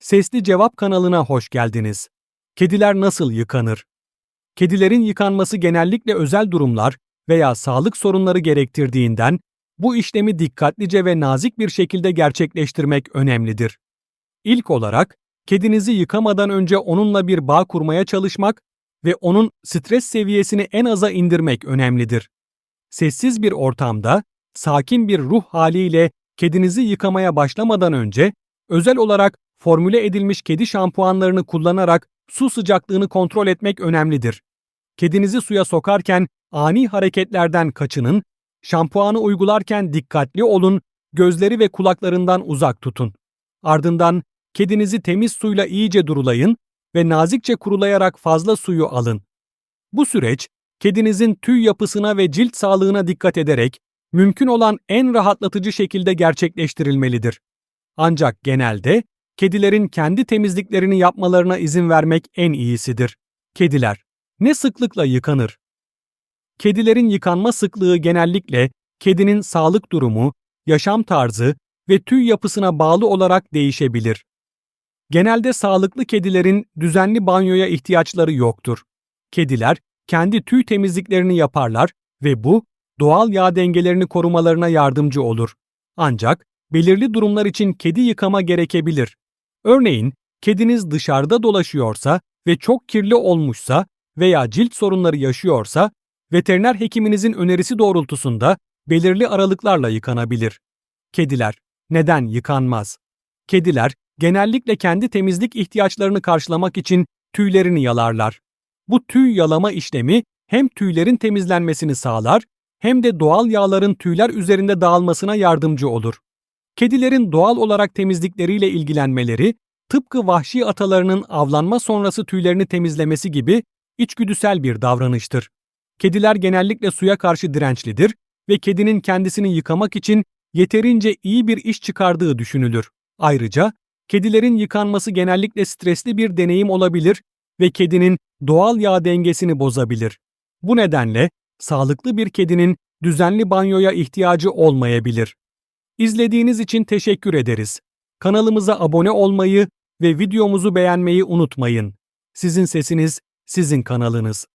Sesli Cevap kanalına hoş geldiniz. Kediler nasıl yıkanır? Kedilerin yıkanması genellikle özel durumlar veya sağlık sorunları gerektirdiğinden bu işlemi dikkatlice ve nazik bir şekilde gerçekleştirmek önemlidir. İlk olarak kedinizi yıkamadan önce onunla bir bağ kurmaya çalışmak ve onun stres seviyesini en aza indirmek önemlidir. Sessiz bir ortamda, sakin bir ruh haliyle kedinizi yıkamaya başlamadan önce özel olarak formüle edilmiş kedi şampuanlarını kullanarak su sıcaklığını kontrol etmek önemlidir. Kedinizi suya sokarken ani hareketlerden kaçının, şampuanı uygularken dikkatli olun, gözleri ve kulaklarından uzak tutun. Ardından kedinizi temiz suyla iyice durulayın ve nazikçe kurulayarak fazla suyu alın. Bu süreç, kedinizin tüy yapısına ve cilt sağlığına dikkat ederek mümkün olan en rahatlatıcı şekilde gerçekleştirilmelidir. Ancak genelde kedilerin kendi temizliklerini yapmalarına izin vermek en iyisidir. Kediler ne sıklıkla yıkanır? Kedilerin yıkanma sıklığı genellikle kedinin sağlık durumu, yaşam tarzı ve tüy yapısına bağlı olarak değişebilir. Genelde sağlıklı kedilerin düzenli banyoya ihtiyaçları yoktur. Kediler kendi tüy temizliklerini yaparlar ve bu doğal yağ dengelerini korumalarına yardımcı olur. Ancak belirli durumlar için kedi yıkama gerekebilir. Örneğin, kediniz dışarıda dolaşıyorsa ve çok kirli olmuşsa veya cilt sorunları yaşıyorsa, veteriner hekiminizin önerisi doğrultusunda belirli aralıklarla yıkanabilir. Kediler neden yıkanmaz? Kediler genellikle kendi temizlik ihtiyaçlarını karşılamak için tüylerini yalarlar. Bu tüy yalama işlemi hem tüylerin temizlenmesini sağlar hem de doğal yağların tüyler üzerinde dağılmasına yardımcı olur. Kedilerin doğal olarak temizlikleriyle ilgilenmeleri, tıpkı vahşi atalarının avlanma sonrası tüylerini temizlemesi gibi içgüdüsel bir davranıştır. Kediler genellikle suya karşı dirençlidir ve kedinin kendisini yıkamak için yeterince iyi bir iş çıkardığı düşünülür. Ayrıca kedilerin yıkanması genellikle stresli bir deneyim olabilir ve kedinin doğal yağ dengesini bozabilir. Bu nedenle sağlıklı bir kedinin düzenli banyoya ihtiyacı olmayabilir. İzlediğiniz için teşekkür ederiz. Kanalımıza abone olmayı ve videomuzu beğenmeyi unutmayın. Sizin sesiniz, sizin kanalınız.